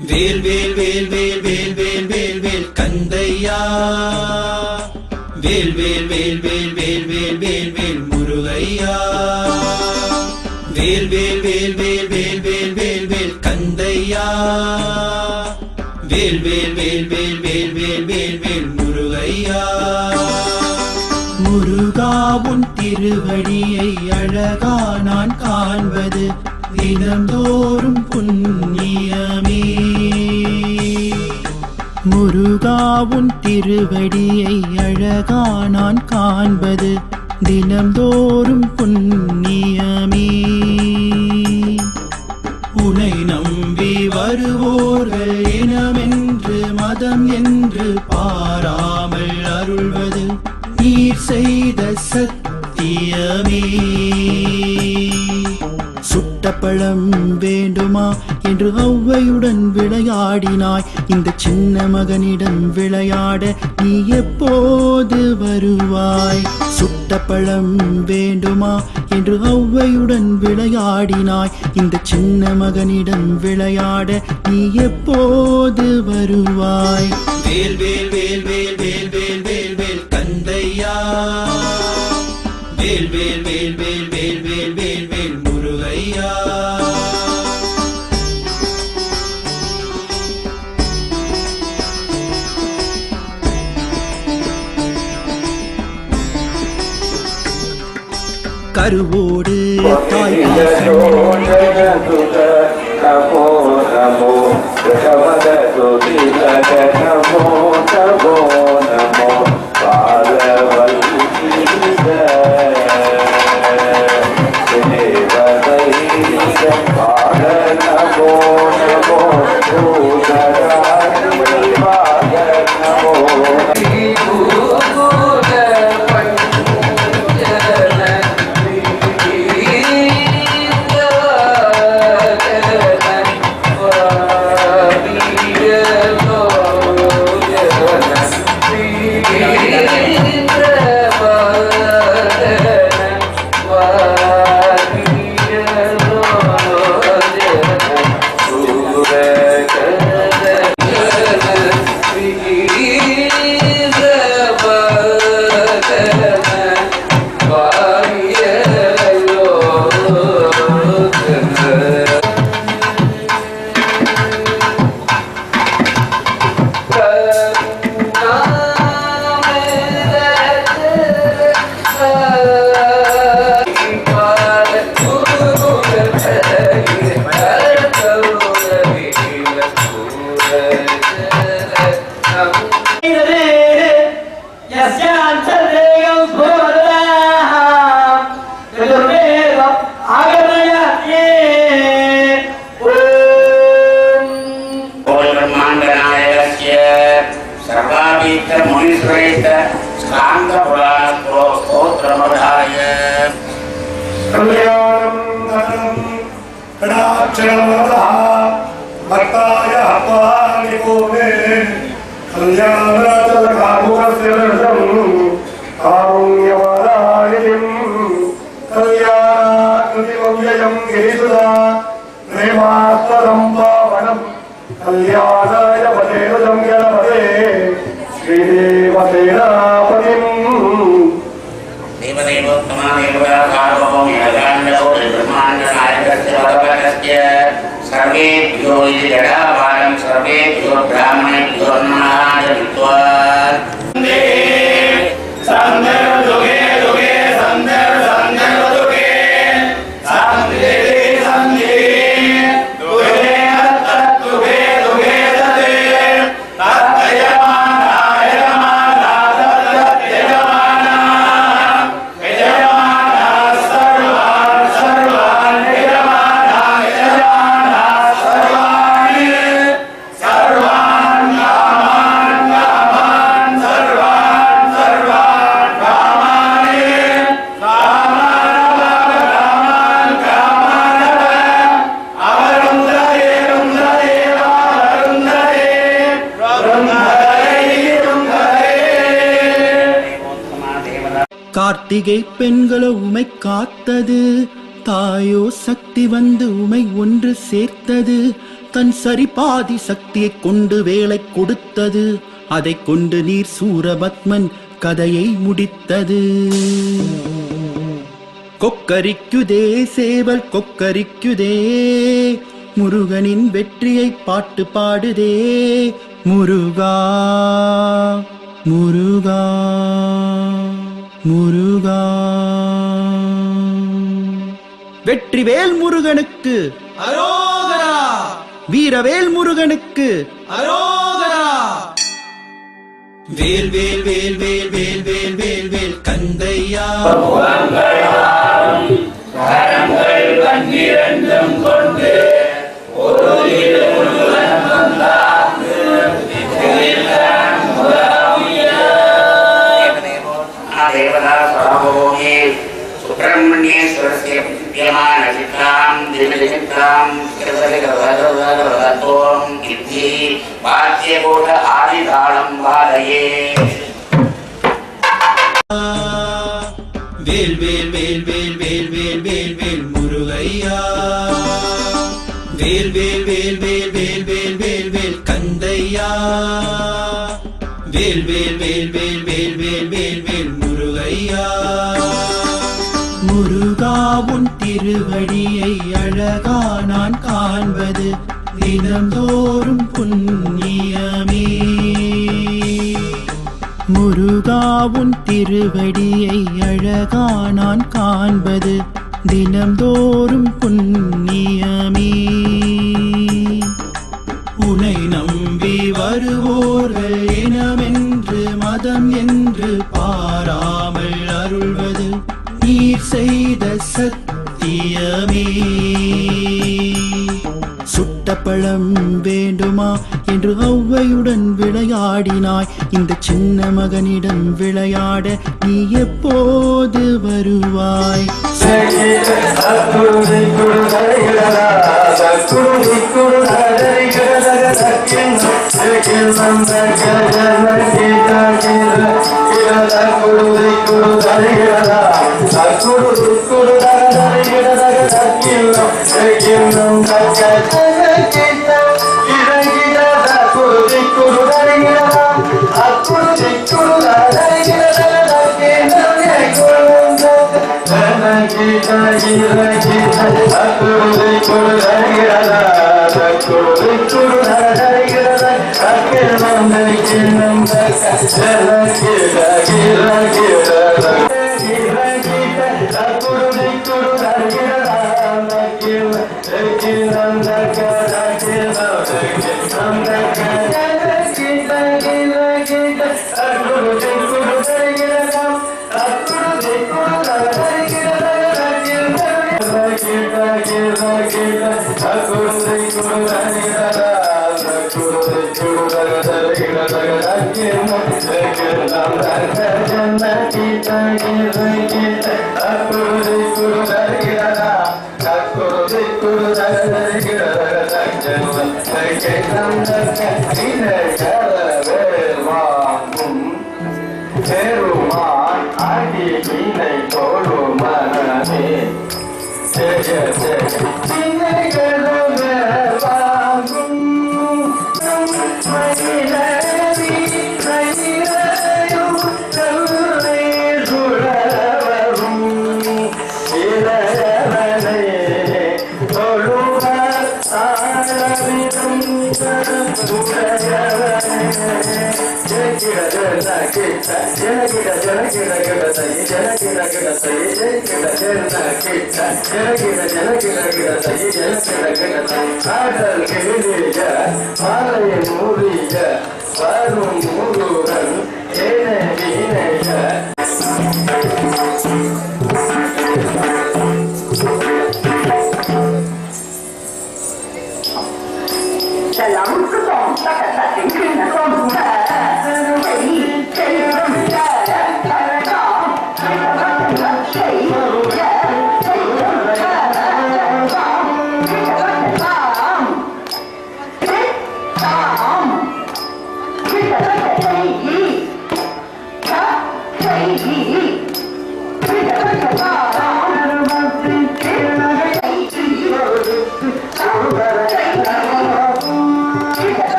வேல் வேல் வேல் வேல் வேல் வேல் வேல் வேல் கந்தையா வேல் வேல் வேல் வேல் வேல் வேல் வேல் வேல் முருகையா வேல் வேல் வேல் வேல் வேல் வேல் வேல் வேல் கந்தையா வேல் வேல் வேல் வேல் வேல் வேல் வேல் வேல் முருகையா முருகா உன் திருவடியை அழகா நான் காண்பது தினந்தோறும் புண்ணியமே முருகாவும் திருவடியை அழகா நான் காண்பது தினந்தோறும் புண்ணியமே. உனை நம்பி வருவோர்கள் இனமென்று மதம் என்று பாராமல் அருள்வது நீர் செய்த சத்தியமே. சுட்டப்பழம் வேண்டுமா என்று ஔவையுடன் விளையாடினாய். இந்த சின்ன மகனிடம் விளையாட நீ எப்போது வருவாய்? சுட்டப்பழம் வேண்டுமா என்று ஔவையுடன் விளையாடினாய். இந்த சின்ன மகனிடம் விளையாட நீ எப்போது வருவாய்? வேல் வேல் வேல் வேல் வேல் வேல் வேல் வேல் கந்தையா? வேல் வேல் வேல் கருவோடு தாய் நமோ நமோ நமோ நமோ நமோ 따야 빵이 꼬네 강량을 따라 가고 갔으면 सर्वे ब्राह्मणे கார்த்திகை பெண்களோ உமை காத்தது. தாயோ சக்தி வந்து உமை ஒன்று சேர்த்தது. தன் சரிபாதி சக்தியைக் கொண்டு வேலை கொடுத்தது. அதைக் கொண்டு நீர் சூரபத்மன் கதையை முடித்தது. கொக்கரிக்குதே சேவல் கொக்கரிக்குதே. முருகனின் வெற்றியை பாட்டு பாடுதே. முருகா முருகா. முருகா. வெற்றிவேல் முருகனுக்கு அரோகரா. வீரவேல் முருகனுக்கு அரோகரா. வேல் வேல் வேல் வேல் வேல் வேல் வேல் வேல் கந்தையா. கரங்கள் கொண்டு ஒரு सुब्रह्मण्येश्वरस्य विद्यमानचित्रां दिव्यचित्रां कृतलिकभगवतों इति वाद्यकूट आदितालं वादये வேல் வேல் வேல் வேல் வேல் வேல் வேல் வேல் முருகையா வேல் வேல் வேல் வேல் வேல் வேல் வேல் வேல் கந்தையா வேல் வேல் வேல் வேல் வேல் வேல் வேல் வேல் திருவடியை அழகா நான் காண்பது தினந்தோறும் புண்ணியமே. முருகா திருவடியை அழகா நான் காண்பது தினம்தோறும் புண்ணியமே. உனை நம்பி வருவோர்கள் இனமென்று மதம் என்று சத்தியமே சுட்ட பழம் வேண்டுமா என்று ஒவ்வையுடன் விளையாடினாய். இந்த சின்ன மகனிடம் விளையாட நீ எப்போது வருவாய்? கற்கள் என்னும் கற்கள் இறங்கிறதா குருதி குருதறிகிறதா அக்குருதி குருதறிகிறதா அக்குருதி குருதறிகிறதா அக்குருதி குருதறிகிறதா அக்கிரமம் நினைக்கின்னும் கற்கள் அக்குருதி kurta Thank you. kita jena kita jena kita kita sayi jena kita kita sayi jena kita jena kita jena kita jena kita kita sayi jena kita kita sayi ஆடல் கெழுதிய ஆலய மூடிய வாரும் மூடுடன் ஏன வீணைய Dalam kelompok kata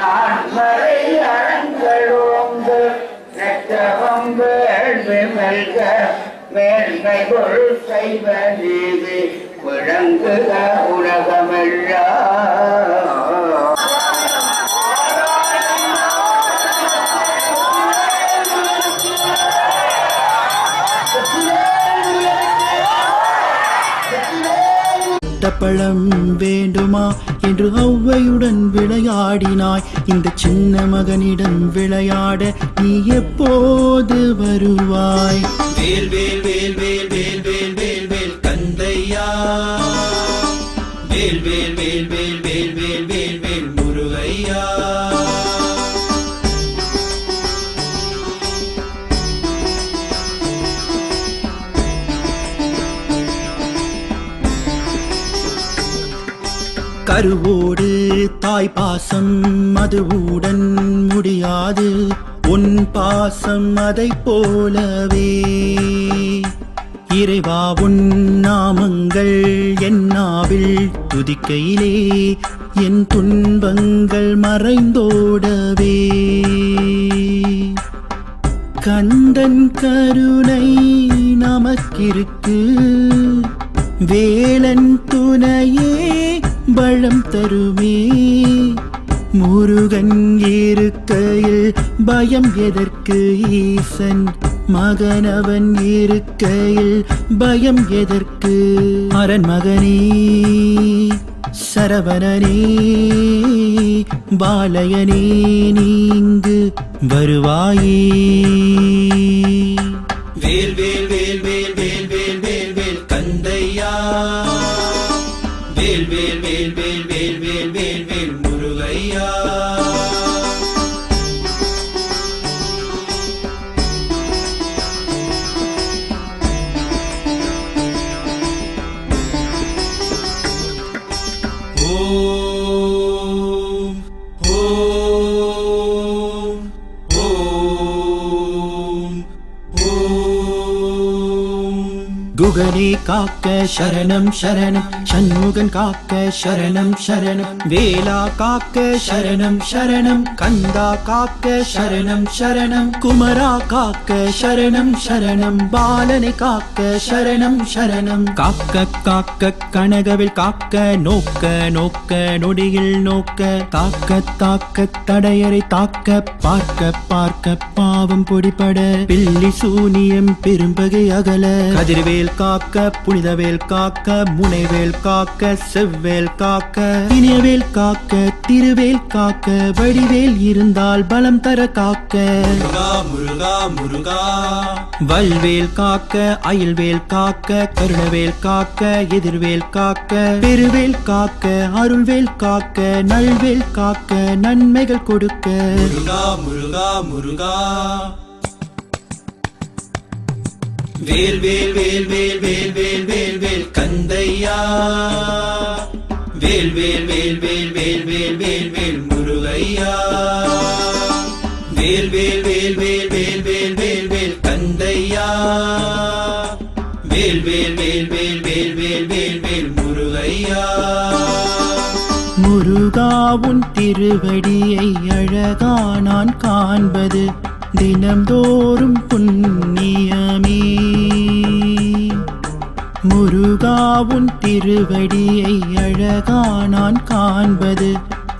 நான் மறை அரங்களோங்கு நெற்றவம் வேள்வி மெல்க மேன்மை பொருள் செய்வ நீதி விளங்குக உலகமெல்லாம். பழம் வேண்டுமா? என்று ஔவையுடன் விளையாடினாய். இந்த சின்ன மகனிடம் விளையாட நீ எப்போது வருவாய்? வேல் வேல் வேல் வேல் வேல் வேல் வேல் வேல் கந்தையா? கருவோடு தாய் பாசம் அது அதுவுடன் முடியாது உன் பாசம் அதை போலவே. இறைவா உன் நாமங்கள் என்னாவில் துதிக்கையிலே என் துன்பங்கள் மறைந்தோடவே. கந்தன் கருணை நமக்கிருக்கு வேலன் துணையே பலம் தருமே. முருகன் இருக்கையில் பயம் எதற்கு? ஈசன் மகனவன் இருக்கையில் பயம் எதற்கு? அரண் மகனே சரவணனே பாலயனே நீங்கு வருவாயே. காக்க சரணம் சரணம். சண்முகன் காக்க சரணம் சரணம். வேலா காக்க சரணம் சரணம். கந்தா காக்க சரணம் சரணம். குமரா காக்க சரணம் சரணம். பாலனை காக்க சரணம் சரணம். காக்க காக்க கனகவில் காக்க நோக்க நோக்க நொடியில் நோக்க. தாக்க தாக்க தடையரை தாக்க பார்க்க பார்க்க பாவம் பொடிபட. பில்லி சூனியம் பெரும்பகை அகல. கதிர்வேல் காக்க புனிதவேல் காக்க முனைவேல் காக்க செவ்வேல் காக்க இனியவேல் காக்க திருவேல் காக்க வடிவேல் இருந்தால் பலம் தர காக்க. முருகா முருகா வல்வேல் காக்க அயில்வேல் காக்க கருணவேல் காக்க எதிர்வேல் காக்க பெருவேல் காக்க அருள்வேல் காக்க நல்வேல் காக்க நன்மைகள் கொடுக்க. முருகா முருகா முருகா. வேல் வேல் வேல் வேல் வேல் வேல் வேல் வேல் கந்தையா வேல் வேல் வேல் வேல் வேல் வேல் வேல் வேல் முருகையா வேல் வேல் வேல் வேல் வேல் வேல் வேல் வேல் கந்தையா வேல் வேல் வேல் வேல் வேல் வேல் வேல் வேல் முருகையா முருகா உன் திருவடியை அழகா நான் காண்பது தினம்தோறும் புண்ணியமே. முருகாவுன் திருவடியை அழகா நான் காண்பது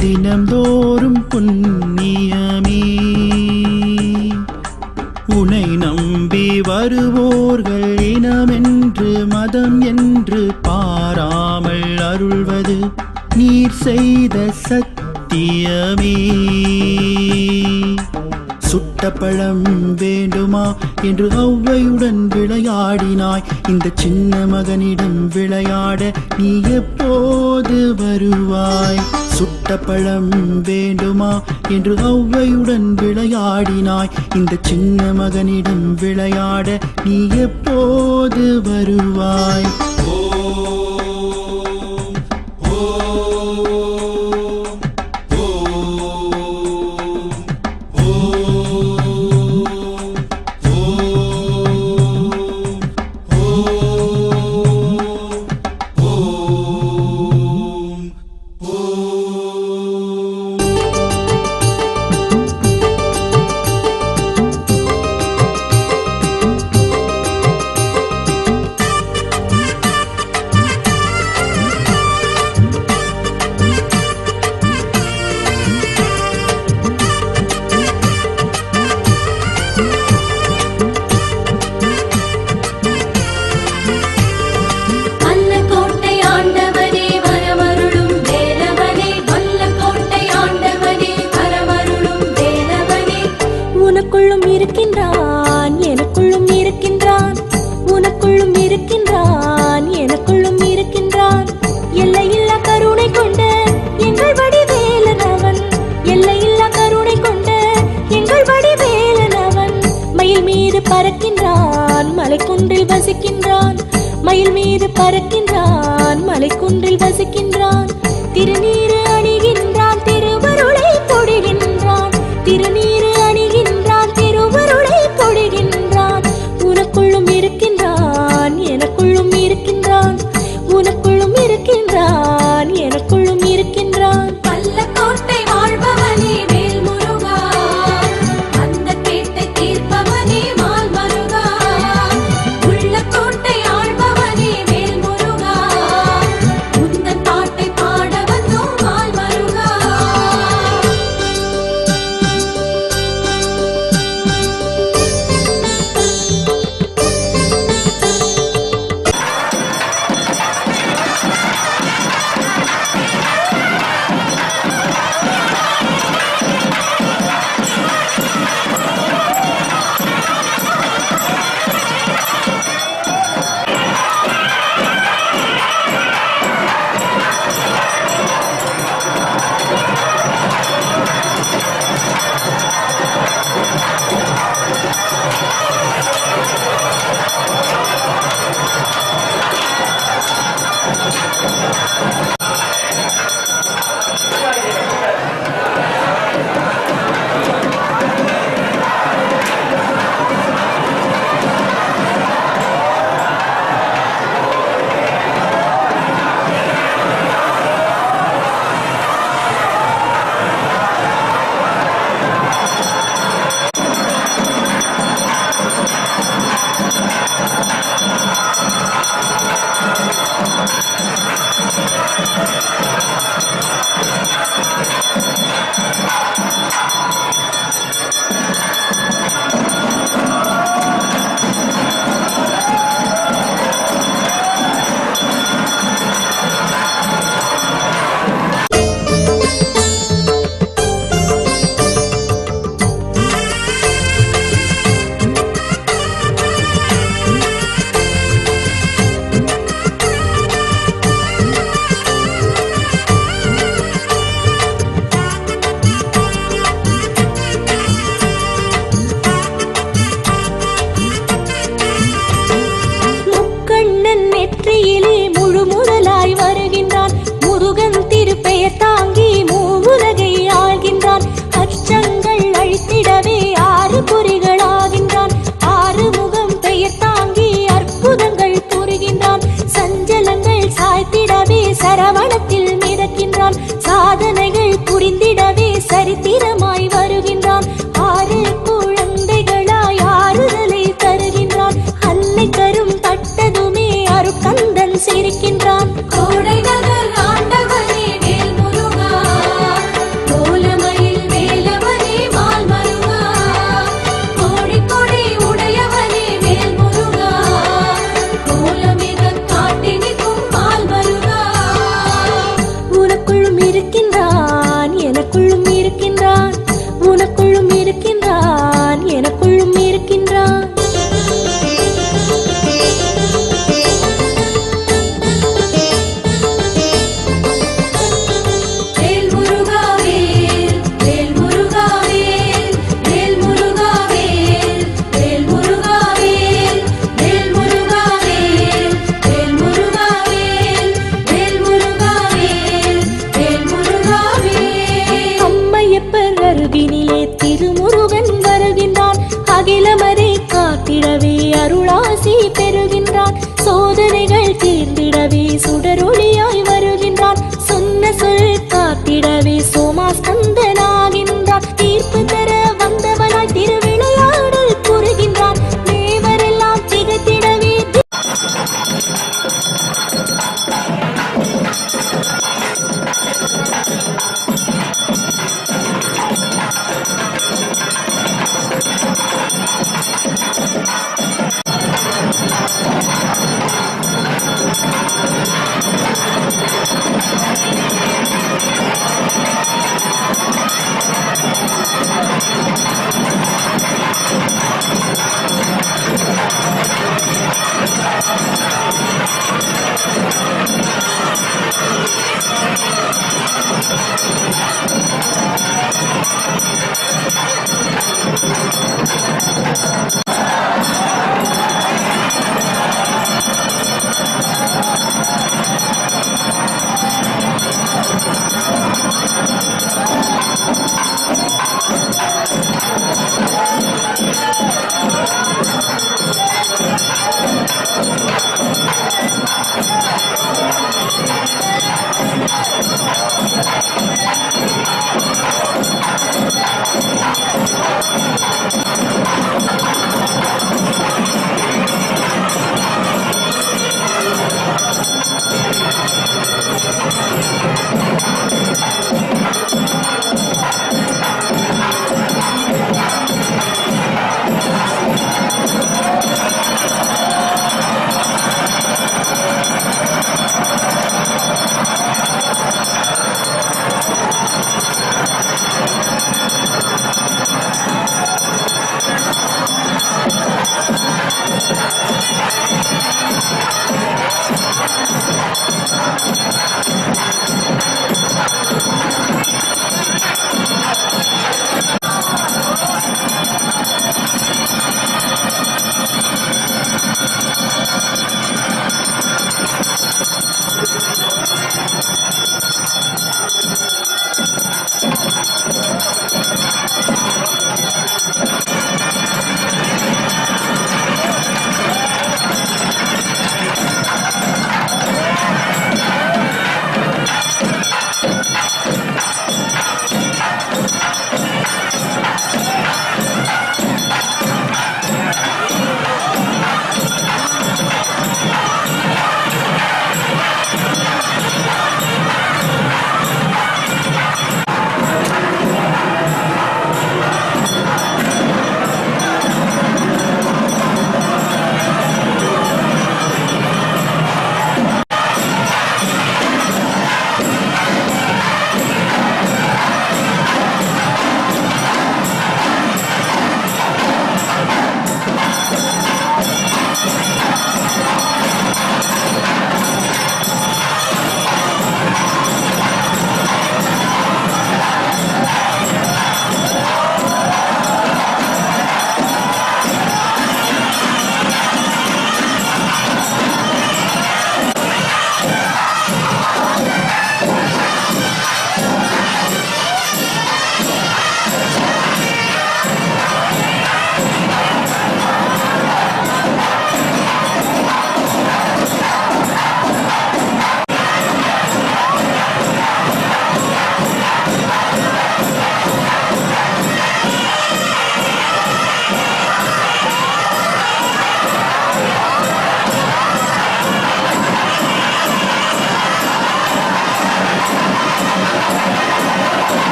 தினம்தோறும் புண்ணியமே. உனை நம்பி வருவோர்கள் இனமென்று மதம் என்று பாராமல் அருள்வது நீர் செய்த சத்தியமே. சுட்ட பழம் வேண்டுமா என்று ஔவையுடன் விளையாடினாய். இந்த சின்ன மகனிடம் விளையாட நீ எப்போது வருவாய்? சுட்ட பழம் வேண்டுமா என்று ஔவையுடன் விளையாடினாய். இந்த சின்ன மகனிடம் விளையாட நீ எப்போது வருவாய்? ஓ